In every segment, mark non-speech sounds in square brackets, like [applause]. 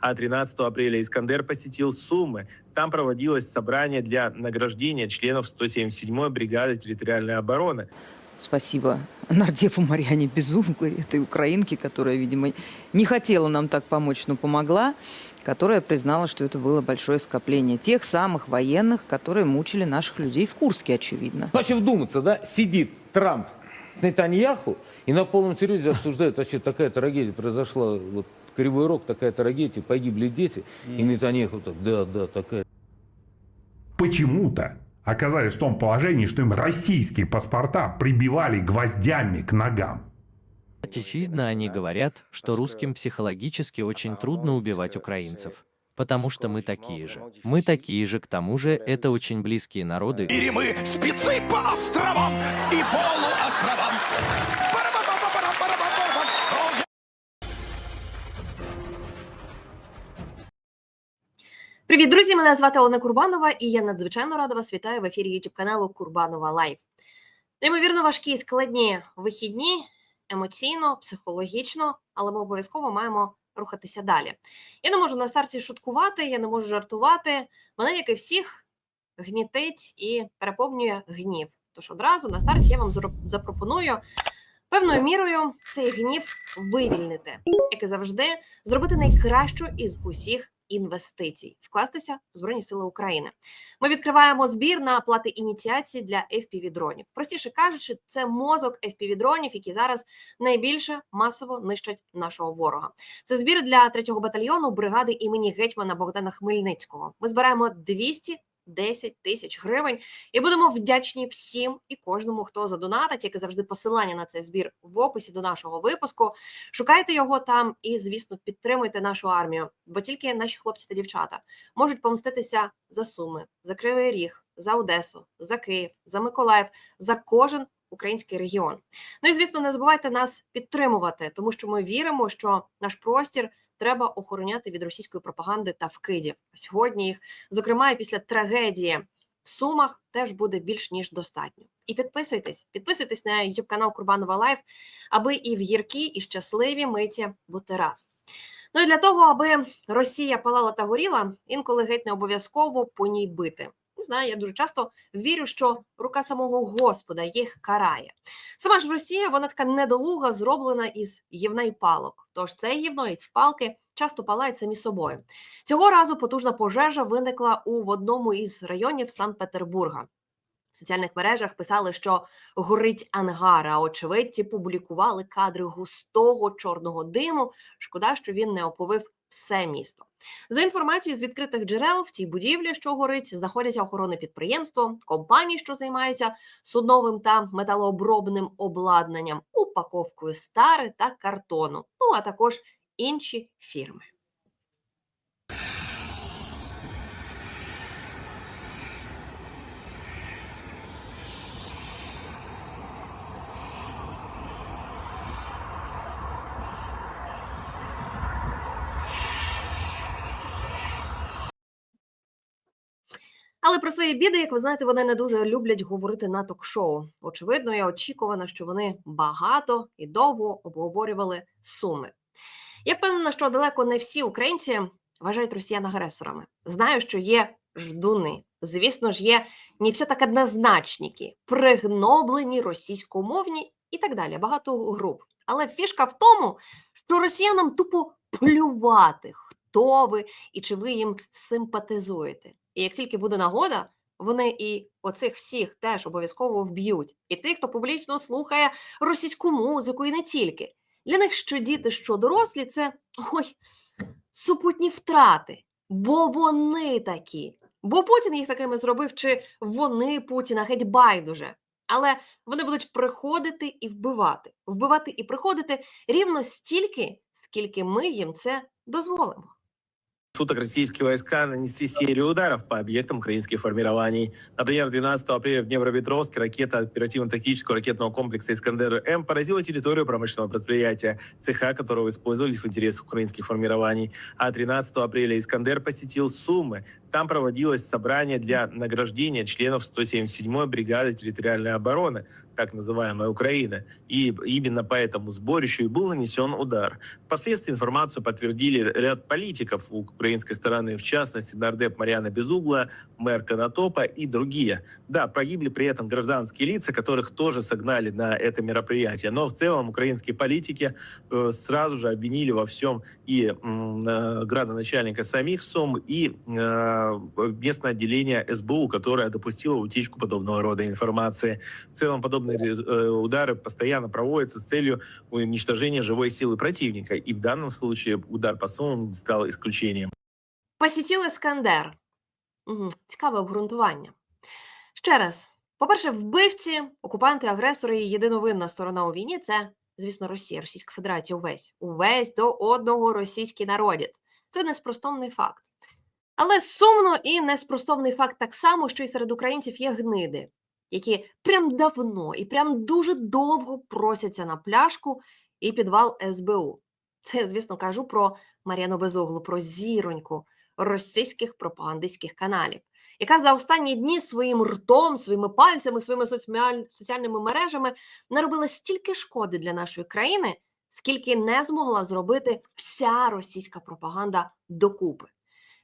А 13 апреля Искандер посетил Сумы. Там проводилось собрание для награждения членов 177-й бригады территориальной обороны. Спасибо нардепу Марьяне Безуглой, этой украинке, которая, видимо, не хотела нам так помочь, но помогла, которая признала, что это было большое скопление тех самых военных, которые мучили наших людей в Курске, очевидно. Вообще вдуматься, да, сидит Трамп с Нетаньяху и на полном серьезе обсуждает, вообще такая трагедия произошла, вот Кривой Рог, такая трагедия, погибли дети, и Нетаньяху так, да, да, такая почему-то оказались в том положении, что им российские паспорта прибивали гвоздями к ногам. Очевидно, они говорят, что русским психологически очень трудно убивать украинцев. Потому что мы такие же. Мы такие же, к тому же, это очень близкие народы. мире мы спецы по островам и полуостровам. Привіт, друзі! Мене звати Олена Курбанова, і я надзвичайно рада вас вітаю в ефірі youtube каналу Курбанова Лайв. Неймовірно важкі і складні вихідні емоційно, психологічно, але ми обов'язково маємо рухатися далі. Я не можу на старті шуткувати, я не можу жартувати. Мене, як і всіх, гнітить і переповнює гнів. Тож одразу на старті я вам запропоную певною мірою цей гнів вивільнити, як і завжди, зробити найкращу із усіх інвестицій, вкластися в Збройні Сили України. Ми відкриваємо збір на плати ініціації для fpv дронів. Простіше кажучи, це мозок fpv дронів, які зараз найбільше масово нищать нашого ворога. Це збір для 3-го батальйону бригади імені гетьмана Богдана Хмельницького. Ми збираємо 210 тисяч гривень і будемо вдячні всім і кожному, хто задонатить, як і завжди, посилання на цей збір в описі до нашого випуску. Шукайте його там і, звісно, підтримуйте нашу армію, бо тільки наші хлопці та дівчата можуть помститися за Суми, за Кривий Ріг, за Одесу, за Київ, за Миколаїв, за кожен український регіон. Ну і звісно, не забувайте нас підтримувати, тому що ми віримо, що наш простір треба охороняти від російської пропаганди та вкидів. Сьогодні їх, зокрема, і після трагедії в Сумах, теж буде більш ніж достатньо. І підписуйтесь, підписуйтесь на YouTube канал Курбанова Лайф, аби і в гіркі, і щасливі миті бути разом. Ну і для того, аби Росія палала та горіла, інколи геть не обов'язково по ній бити. Не знаю, я дуже часто вірю, що рука самого Господа їх карає. Сама ж Росія, вона така недолуга, зроблена із гівна й палок. Тож це гівно і ці палки часто палають самі собою. Цього разу потужна пожежа виникла у в одному із районів Санкт-Петербурга. В соціальних мережах писали, що горить ангар, а очевидці публікували кадри густого чорного диму. Шкода, що він не оповив все місто. За інформацією з відкритих джерел, в цій будівлі, що горить, знаходяться охорони підприємство, компанії, що займаються судновим та металообробним обладнанням, упаковкою стари та картону, ну а також інші фірми. Але про свої біди, як ви знаєте, вони не дуже люблять говорити на ток-шоу. Очевидно, я очікувана, що вони багато і довго обговорювали суми. Я впевнена, що далеко не всі українці вважають росіян агресорами. Знаю, що є ждуни. Звісно ж, є не все так однозначники, пригноблені російськомовні і так далі. Багато груп. Але фішка в тому, що росіянам тупо плювати, хто ви і чи ви їм симпатизуєте. І як тільки буде нагода, вони і оцих всіх теж обов'язково вб'ють. І тих, хто публічно слухає російську музику, і не тільки. Для них що діти, що дорослі, це ой, супутні втрати, бо вони такі. Бо Путін їх такими зробив, чи вони Путіна геть байдуже. Але вони будуть приходити і вбивати, вбивати і приходити рівно стільки, скільки ми їм це дозволимо. Суток российские войска нанесли серию ударов по объектам украинских формирований. Например, 12 апреля в Днепропетровске ракета оперативно-тактического ракетного комплекса «Искандер-М» поразила территорию промышленного предприятия, цеха которого использовались в интересах украинских формирований. А 13 апреля «Искандер» посетил Сумы. Там проводилось собрание для награждения членов 177-й бригады территориальной обороны. Так называемая Украина. И именно по этому сборищу и был нанесен удар. Впоследствии информацию подтвердили ряд политиков украинской стороны, в частности, нардеп Марьяна Безугла, мэр Конотопа и другие. Да, погибли при этом гражданские лица, которых тоже согнали на это мероприятие. Но в целом украинские политики э, сразу же обвинили во всем и градоначальника самих СОМ, и э, местное отделение СБУ, которое допустило утечку подобного рода информации. В целом подобные э, удары постоянно проводятся с целью уничтожения живой силы противника. И в данном случае удар по СОМ стал исключением. Посітіл Іскандер. Угу. Цікаве обґрунтування. Ще раз: по-перше, вбивці, окупанти, агресори і єдиновинна сторона у війні це, звісно, Росія, Російська Федерація, увесь, увесь до одного російський народець. Це неспростовний факт. Але сумно і неспростовний факт так само, що і серед українців є гниди, які прям давно і прям дуже довго просяться на пляшку і підвал СБУ. Це звісно, кажу про Мар'яну Безуглу, про зіроньку російських пропагандистських каналів, яка за останні дні своїм ртом, своїми пальцями, своїми соціальними мережами наробила стільки шкоди для нашої країни, скільки не змогла зробити вся російська пропаганда докупи.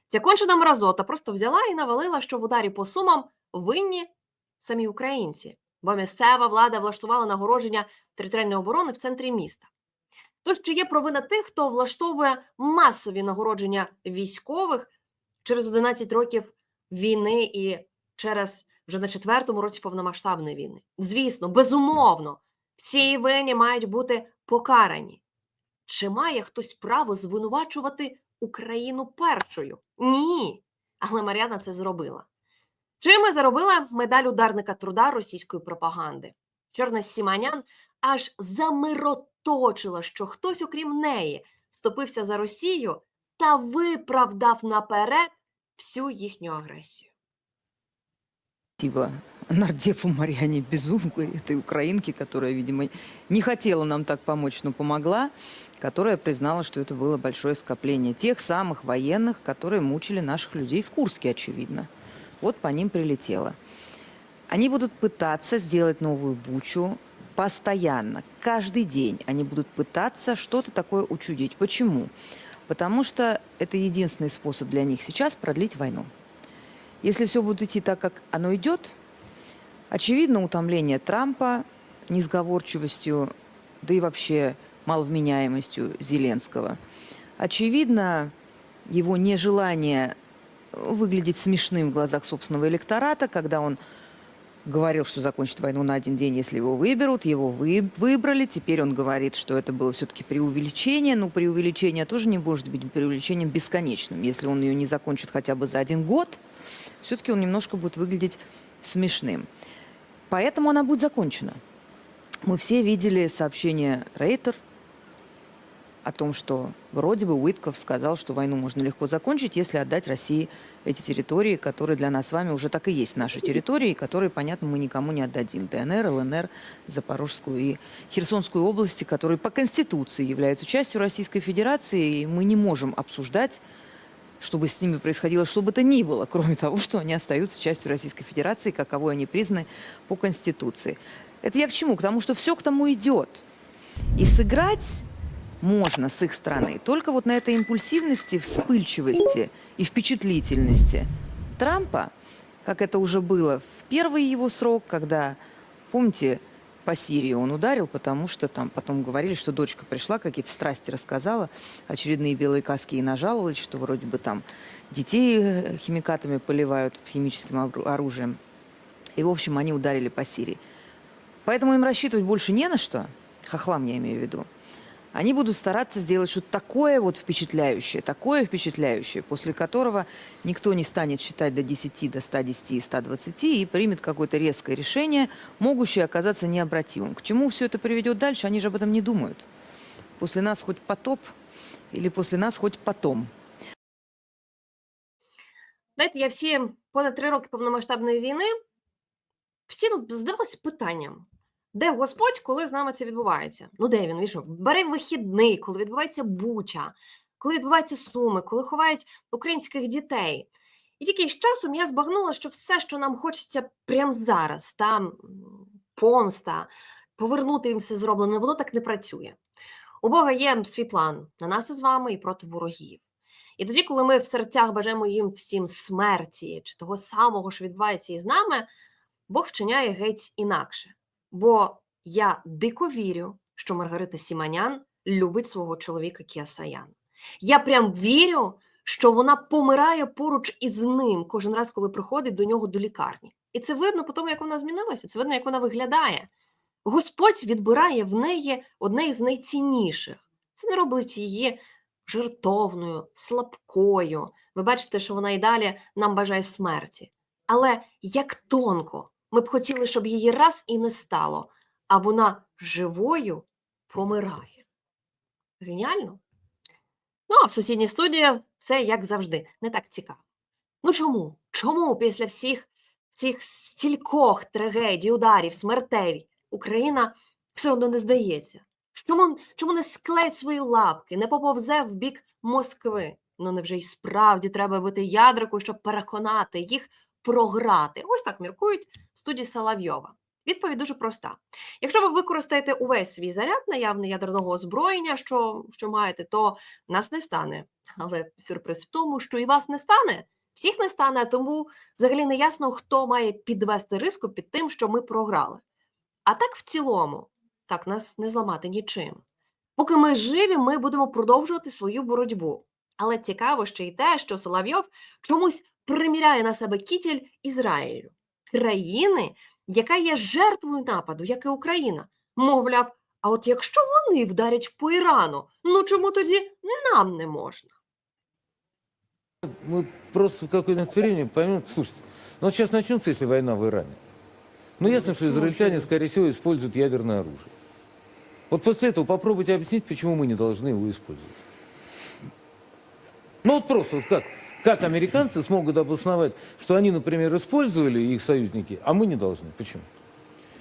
Ця кончена мразота просто взяла і навалила, що в ударі по сумам винні самі українці, бо місцева влада влаштувала нагородження територіальної оборони в центрі міста. Тож чи є провина тих, хто влаштовує масові нагородження військових через 11 років війни і через вже на четвертому році повномасштабної війни? Звісно, безумовно, всі винні мають бути покарані. Чи має хтось право звинувачувати Україну першою? Ні. Але Мар'яна це зробила. Чим і заробила медаль ударника труда російської пропаганди? Чорна Сіманян аж замироточила, що хтось, окрім неї, вступився за Росію та виправдав наперед всю їхню агресію. Спасибо нардепу Марьяне Безуглой, этой украинке, которая, видимо, не хотела нам так помочь, но помогла, которая признала, что это было большое скопление тех самых военных, которые мучили наших людей в Курске, очевидно. Вот по ним прилетело. Они будут пытаться сделать новую бучу постоянно, каждый день. Они будут пытаться что-то такое учудить. Почему? Потому что это единственный способ для них сейчас продлить войну. Если все будет идти так, как оно идет, очевидно утомление Трампа несговорчивостью, да и вообще маловменяемостью Зеленского. Очевидно его нежелание выглядеть смешным в глазах собственного электората, когда он говорил, что закончит войну на один день, если его выберут. Его вы, выбрали. Теперь он говорит, что это было все-таки преувеличение. Но преувеличение тоже не может быть преувеличением бесконечным. Если он ее не закончит хотя бы за один год, все-таки он немножко будет выглядеть смешным. Поэтому она будет закончена. Мы все видели сообщение Рейтер о том, что вроде бы Уитков сказал, что войну можно легко закончить, если отдать России эти территории, которые для нас с вами уже так и есть наши территории, которые, понятно, мы никому не отдадим. ДНР, ЛНР, Запорожскую и Херсонскую области, которые по Конституции являются частью Российской Федерации, и мы не можем обсуждать чтобы с ними происходило что бы то ни было, [laughs] кроме того, что они остаются частью Российской Федерации, каковой они признаны по Конституции. Это я к чему? К тому, что все к тому идет. И сыграть можно с их стороны только вот на этой импульсивности, вспыльчивости и впечатлительности Трампа, как это уже было в первый его срок, когда, помните, по Сирии он ударил, потому что там потом говорили, что дочка пришла, какие-то страсти рассказала, очередные белые каски и нажаловались, что вроде бы там детей э, химикатами поливают, химическим ору- оружием. И, в общем, они ударили по Сирии. Поэтому им рассчитывать больше не на что, хохлам я имею в виду Они будут стараться сделать что-то такое вот впечатляющее, такое впечатляющее, после которого никто не станет считать до 10, до 110 и 120 и примет какое-то резкое решение, могущее оказаться необратимым. К чему все это приведет дальше, они же об этом не думают. После нас хоть потоп или после нас хоть потом. Знаєте, я всі понад три роки повномасштабної війни всі ну, здавалося питанням. Де Господь, коли з нами це відбувається? Ну де він? Що? Бере вихідний, коли відбувається буча, коли відбуваються суми, коли ховають українських дітей. І тільки з часом я збагнула, що все, що нам хочеться прямо зараз, там помста, повернути їм все зроблене, воно так не працює. У Бога є свій план на нас із вами і проти ворогів. І тоді, коли ми в серцях бажаємо їм всім смерті чи того самого, що відбувається із нами, Бог вчиняє геть інакше. Бо я дико вірю, що Маргарита Сіманян любить свого чоловіка Кіасаяна. Я прям вірю, що вона помирає поруч із ним кожен раз, коли приходить до нього до лікарні. І це видно по тому, як вона змінилася, це видно, як вона виглядає. Господь відбирає в неї одне із найцінніших. Це не робить її жертовною, слабкою. Ви бачите, що вона і далі нам бажає смерті. Але як тонко ми б хотіли, щоб її раз і не стало, а вона живою помирає. Геніально? Ну, а в сусідній студії все як завжди, не так цікаво. Ну чому? Чому після всіх цих стількох трагедій, ударів, смертей Україна все одно не здається? Чому, чому не склеить свої лапки, не поповзе в бік Москви? Ну невже й справді треба бути ядрику, щоб переконати їх програти? Ось так міркують в студії Соловйова. Відповідь дуже проста. Якщо ви використаєте увесь свій заряд наявний ядерного озброєння, що, що маєте, то нас не стане. Але сюрприз в тому, що і вас не стане. Всіх не стане, тому взагалі не ясно, хто має підвести риску під тим, що ми програли. А так в цілому, так нас не зламати нічим. Поки ми живі, ми будемо продовжувати свою боротьбу. Але цікаво ще й те, що Соловйов чомусь приміряє на себе кітіль Ізраїлю, країни, яка є жертвою нападу, як і Україна. Мовляв, а от якщо вони вдарять по Ірану, ну чому тоді нам не можна? Мы просто в какое-то время поймем, слушайте, ну вот сейчас начнется, если война в Иране. Ну ясно, что израильтяне, скорее всего, используют ядерное оружие. Вот после этого попробуйте объяснить, почему мы не должны его использовать. Ну вот просто, вот как, как американцы смогут обосновать, что они, например, использовали их союзники, а мы не должны. Почему?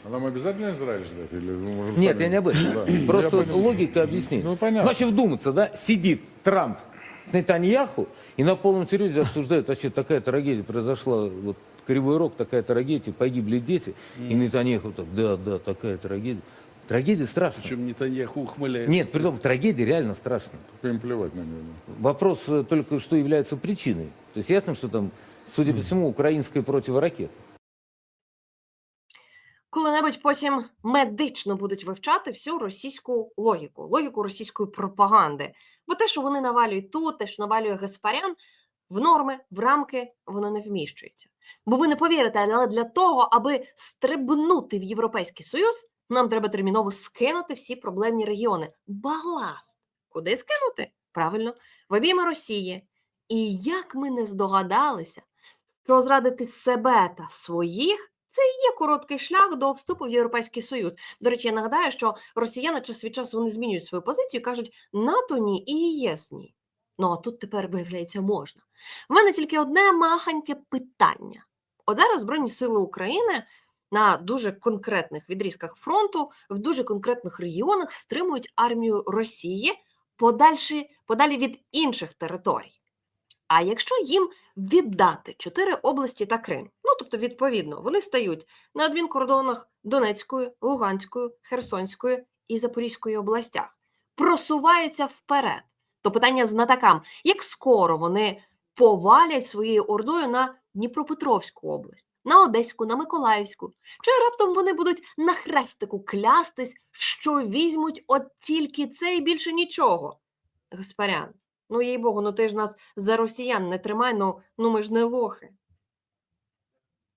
А нам обязательно Израиль ждать? Или Нет, сами? я не об этом. Да. Просто я логика объяснения. Ну, понятно. Значит, вдуматься, да, сидит Трамп с Нетаньяху и на полном серьезе обсуждает, вообще такая трагедия произошла, вот Кривой Рог, такая трагедия, погибли дети, и Нетаньяху так, да, да, такая трагедия. Трагедия страшная. Причем Нетаньяху ухмыляется. Нет, при том, трагедия реально страшная. Только им плевать на него. Вопрос э, только, что является причиной. То есть ясно, что там, судя по всему, украинская противоракета. коли-небудь потім медично будуть вивчати всю російську логіку, логіку російської пропаганди. Бо те, що вони навалюють тут, те, що навалює Гаспарян, в норми, в рамки воно не вміщується. Бо ви не повірите, але для того, аби стрибнути в Європейський Союз, нам треба терміново скинути всі проблемні регіони. Баласт. Куди скинути? Правильно, в обійми Росії. І як ми не здогадалися, що зрадити себе та своїх це і є короткий шлях до вступу в Європейський Союз. До речі, я нагадаю, що росіяни час від часу вони змінюють свою позицію, кажуть НАТО ні і ЄС ні. Ну а тут тепер виявляється можна. В мене тільки одне маханьке питання. От зараз Збройні Сили України на дуже конкретних відрізках фронту, в дуже конкретних регіонах стримують армію Росії подальші, подалі від інших територій. А якщо їм віддати чотири області та Крим, ну тобто, відповідно, вони стають на адмінкордонах Донецької, Луганської, Херсонської і Запорізької областях, просуваються вперед. То питання знатакам, як скоро вони повалять своєю ордою на Дніпропетровську область, на Одеську, на Миколаївську, чи раптом вони будуть на хрестику клястись, що візьмуть от тільки це і більше нічого. Гаспарян, ну їй Богу, ну ти ж нас за росіян не тримай, ну, ну ми ж не лохи.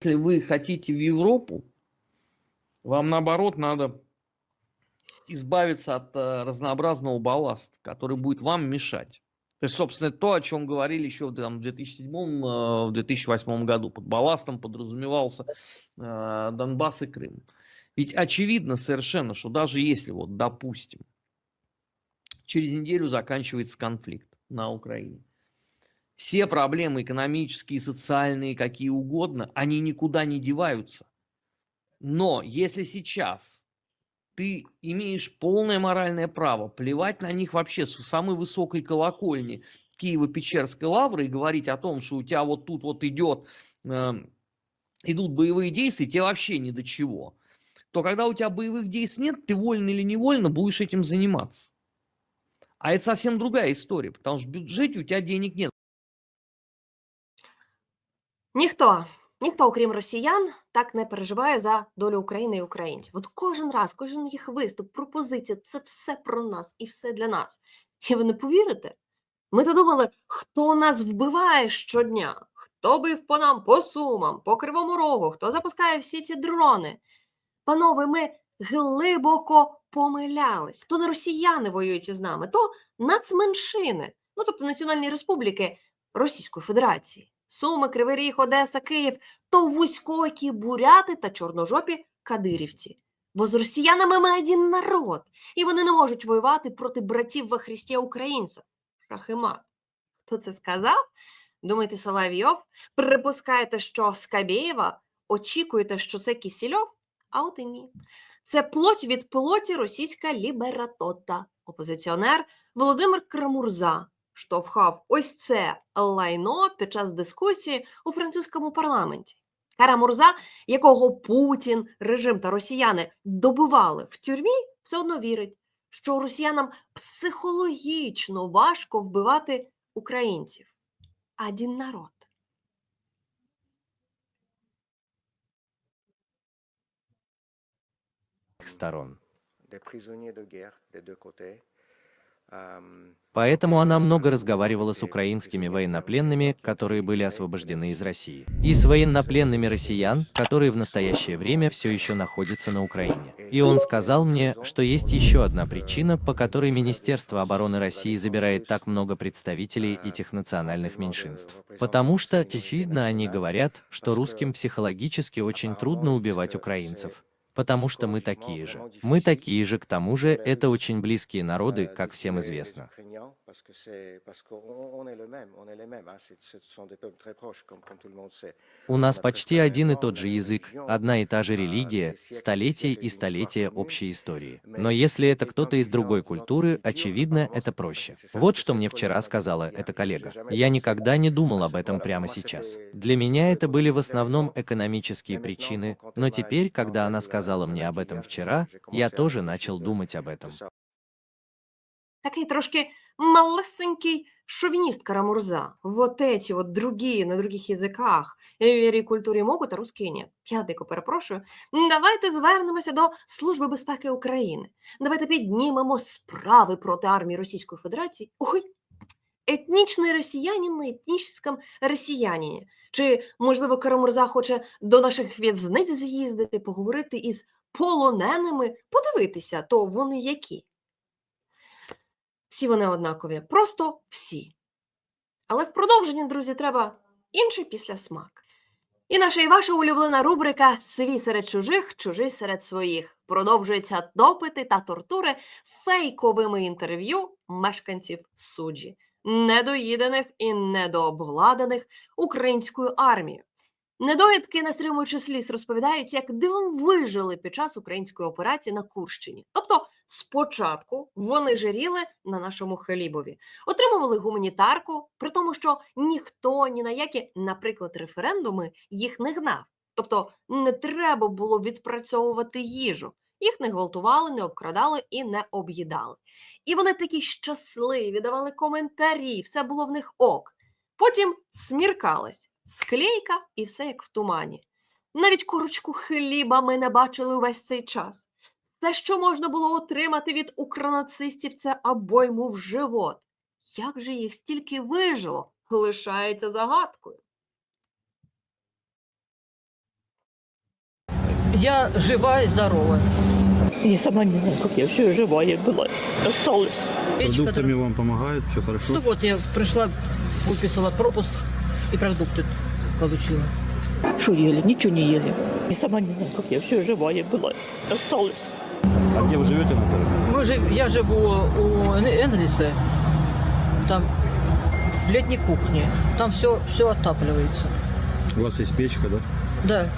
Если вы хотите в Европу, вам наоборот надо избавиться от э, разнообразного балласта, который будет вам мешать. То есть, собственно, то, о чем говорили еще в, там, в 2007, э, в 2008 году. Под балластом подразумевался э, Донбасс и Крым. Ведь очевидно совершенно, что даже если, вот, допустим, через неделю заканчивается конфликт на Украине, все проблемы экономические, социальные, какие угодно, они никуда не деваются. Но если сейчас ты имеешь полное моральное право плевать на них вообще с самой высокой колокольни Киево-Печерской лавры и говорить о том, что у тебя вот тут вот идет, э, идут боевые действия, тебе вообще ни до чего. то когда у тебя боевых действий нет, ты вольно или невольно будешь этим заниматься. А это совсем другая история, потому что в бюджете у тебя денег нет. Ніхто, ніхто, окрім росіян, так не переживає за долю України і українців. От кожен раз, кожен їх виступ, пропозиція це все про нас і все для нас. І ви не повірите? Ми то думали, хто нас вбиває щодня, хто бив по нам по сумам, по кривому рогу, хто запускає всі ці дрони. Панове, ми глибоко помилялись. То не росіяни воюють із нами, то нацменшини, ну тобто національні республіки Російської Федерації. Суми, Кривий Ріг, Одеса, Київ, то вузькокі буряти та чорножопі кадирівці. Бо з росіянами ми один народ, і вони не можуть воювати проти братів во Христі українців. Шах і мат. Хто це сказав? Думаєте, Соловйов? Припускаєте, що Скабєєва? Очікуєте, що це Кісільов? А от і ні. Це плоть від плоті російська лібератота. Опозиціонер Володимир Крамурза штовхав ось це лайно під час дискусії у французькому парламенті. Карамурза, якого Путін, режим та росіяни добивали в тюрмі, все одно вірить, що росіянам психологічно важко вбивати українців. Один народ. сторон. des prisonniers de guerre des deux côtés. Поэтому она много разговаривала с украинскими военнопленными, которые были освобождены из России, и с военнопленными россиян, которые в настоящее время все еще находятся на Украине. И он сказал мне, что есть еще одна причина, по которой Министерство обороны России забирает так много представителей этих национальных меньшинств. Потому что, очевидно, они говорят, что русским психологически очень трудно убивать украинцев. Потому что мы такие же. Мы такие же, к тому же, это очень близкие народы, как всем известно. У нас почти один и тот же язык, одна и та же религия, столетия и столетия общей истории. Но если это кто-то из другой культуры, очевидно, это проще. Вот что мне вчера сказала эта коллега. Я никогда не думал об этом прямо сейчас. Для меня это были в основном экономические причины, но теперь, когда она сказала мне об этом вчера, я тоже начал думать об этом. Такий трошки малесенький шовинист Карамурза. Вот эти вот другие на других язиках, вірі, культурі можуть, а русські ні. Я дико перепрошую. Давайте звернемося до Служби безпеки України. Давайте піднімемо справи проти армії Російської Федерації. Ой, етнічний росіянин на етнічному росіянині. Чи, можливо, Карамурза хоче до наших в'язниць з'їздити, поговорити із полоненими, подивитися, то вони які. Всі вони однакові, просто всі. Але в продовженні, друзі, треба інший післясмак. І наша і ваша улюблена рубрика Свій серед чужих, чужий серед своїх продовжується допити та тортури фейковими інтерв'ю мешканців суджі, недоїдених і недообгладених українською армією. Недоїдки, не стримуючи сліз, розповідають, як дивом вижили під час української операції на Курщині. Тобто, спочатку вони жиріли на нашому хлібові, отримували гуманітарку, при тому, що ніхто ні на які, наприклад, референдуми їх не гнав. Тобто не треба було відпрацьовувати їжу. Їх не гвалтували, не обкрадали і не об'їдали. І вони такі щасливі, давали коментарі, все було в них ок. Потім сміркалась, склейка і все як в тумані. Навіть корочку хліба ми не бачили увесь цей час. Все, що можна було отримати від укранацистів, це обойму в живот. Як же їх стільки вижило, лишається загадкою. Я жива и здорова. Я сама не знаю, как я все живая была. Осталась. Продуктами вам помогают, все хорошо? Ну вот, я пришла, выписала пропуск и продукты получила. Что ели? Ничего не ели. Я сама не знаю, как я все живая была. Осталась. А где вы живете, Наталья? Мы жив- я живу у Эн- Энлиса, там в летней кухне. Там все, все отапливается. У вас есть печка, да? Да.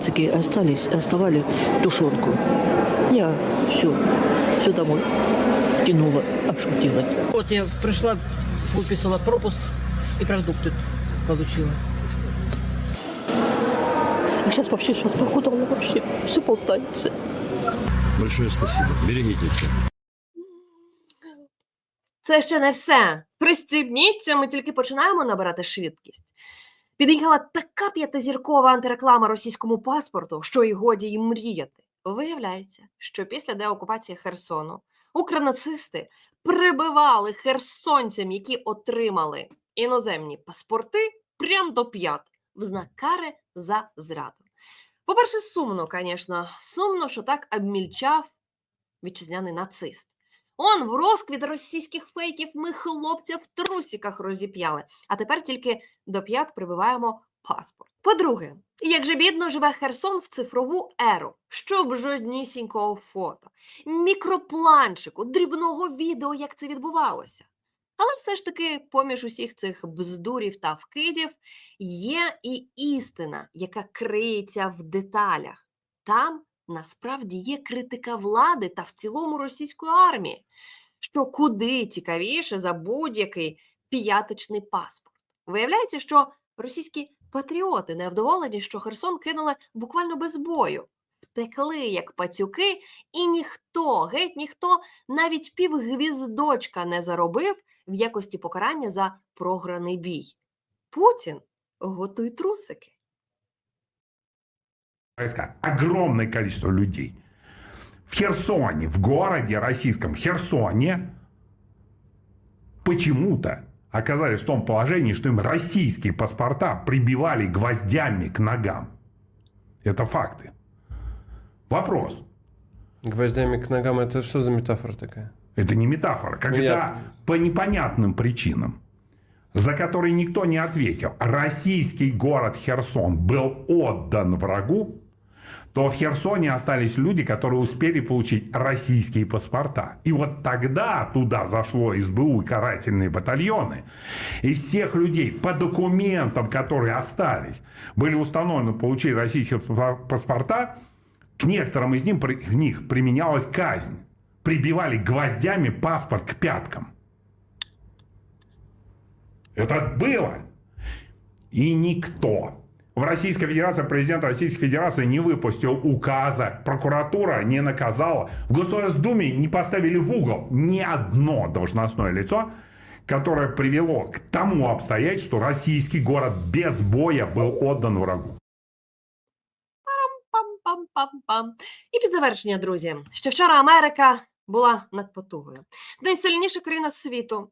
Нацики остались, оставали тушенку. Я все, все домой тянула. А что делать? Вот я пришла, выписала пропуск и продукты получила. А сейчас вообще, сейчас похудало вообще. Все болтается. Большое спасибо. Берегите себя. Це ще не все. Пристібніться, ми тільки починаємо набирати швидкість. Під'їхала така п'ятизіркова антиреклама російському паспорту, що й годі й мріяти. Виявляється, що після деокупації Херсону укронацисти прибивали херсонцям, які отримали іноземні паспорти, прям до п'ят в знак кари за зраду. По-перше, сумно, звісно, сумно, що так обмільчав вітчизняний нацист. Он в розквіт російських фейків ми хлопця в трусіках розіп'яли, а тепер тільки до п'ят прибиваємо паспорт. По-друге, як же бідно живе Херсон в цифрову еру, щоб жоднісінького фото, мікропланчику, дрібного відео, як це відбувалося. Але все ж таки, поміж усіх цих бздурів та вкидів, є і істина, яка криється в деталях. Там насправді є критика влади та в цілому російської армії, що куди цікавіше за будь-який п'яточний паспорт. Виявляється, що російські патріоти невдоволені, що Херсон кинули буквально без бою, втекли як пацюки, і ніхто, геть ніхто, навіть півгвіздочка не заробив в якості покарання за програний бій. Путін готуй трусики. Войска, огромное количество людей. В Херсоне, в городе российском Херсоне, почему-то оказались в том положении, что им российские паспорта прибивали гвоздями к ногам. Это факты. Вопрос. Гвоздями к ногам, это что за метафора такая? Это не метафора. Когда Ну, я- по непонятным причинам, за которые никто не ответил, российский город Херсон был отдан врагу, то в Херсоне остались люди, которые успели получить российские паспорта. И вот тогда туда зашло СБУ и карательные батальоны, и всех людей по документам, которые остались, были установлены получили российские паспор- паспорта, к некоторым из них, них применялась казнь. Прибивали гвоздями паспорт к пяткам. Это было. И никто. В Российской Федерации президент Российской Федерации не выпустил указа, прокуратура не наказала, в Государственной Думе не поставили в угол ни одно должностное лицо, которое привело к тому обстоятельству, что российский город без боя был отдан врагу. Пам-пам-пам-пам. І під завершення, друзі, що вчора Америка була над потугою. Найсильніша країна світу.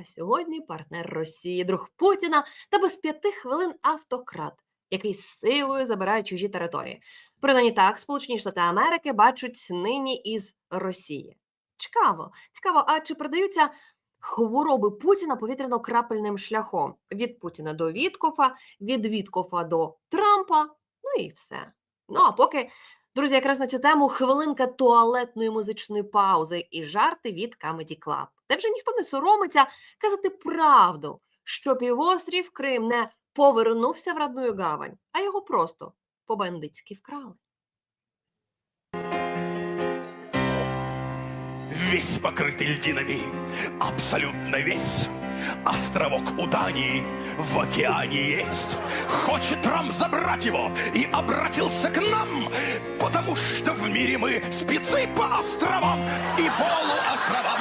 А сьогодні партнер Росії, друг Путіна та без п'яти хвилин автократ, який силою забирає чужі території. Принаймні так, Сполучені Штати Америки бачать нині із Росії. Цікаво, цікаво, а чи продаються хвороби Путіна повітряно-крапельним шляхом від Путіна до Віткофа, від Віткофа до Трампа, ну і все. Ну а поки, друзі, якраз на цю тему хвилинка туалетної музичної паузи і жарти від Comedy Club, де вже ніхто не соромиться казати правду, що півострів Крим не повернувся в родную гавань, а його просто по-бандитськи вкрали. Весь покрытый льдинами, абсолютно весь. Островок у Дании в океане есть. Хочет Трамп забрать его и обратился к нам, потому что в мире мы спецы по островам и полуостровам.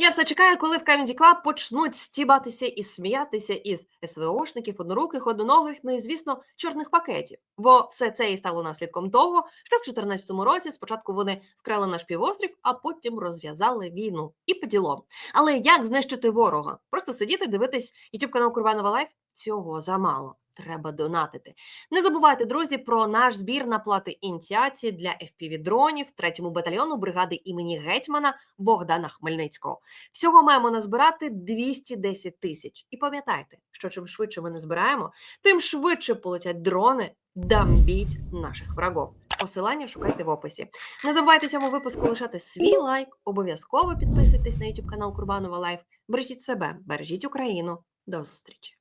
Я все чекаю, коли в Comedy Club почнуть стібатися і сміятися із СВОшників, одноруких, одноногих, ну і звісно, чорних пакетів. Бо все це і стало наслідком того, що в 2014 році спочатку вони вкрали наш півострів, а потім розв'язали війну. І по ділам. Але як знищити ворога? Просто сидіти, дивитись YouTube канал Курбанова Лайф? Цього замало. Треба донатити. Не забувайте, друзі, про наш збір на плати ініціації для FPV-дронів 3-му батальйону бригади імені гетьмана Богдана Хмельницького. Всього маємо назбирати 210 тисяч. І пам'ятайте, що чим швидше ми не збираємо, тим швидше полетять дрони, дамбіть наших врагов. Посилання шукайте в описі. Не забувайте цьому випуску лишати свій лайк. Обов'язково підписуйтесь на YouTube канал Курбанова Лайф. Бережіть себе, бережіть Україну. До зустрічі!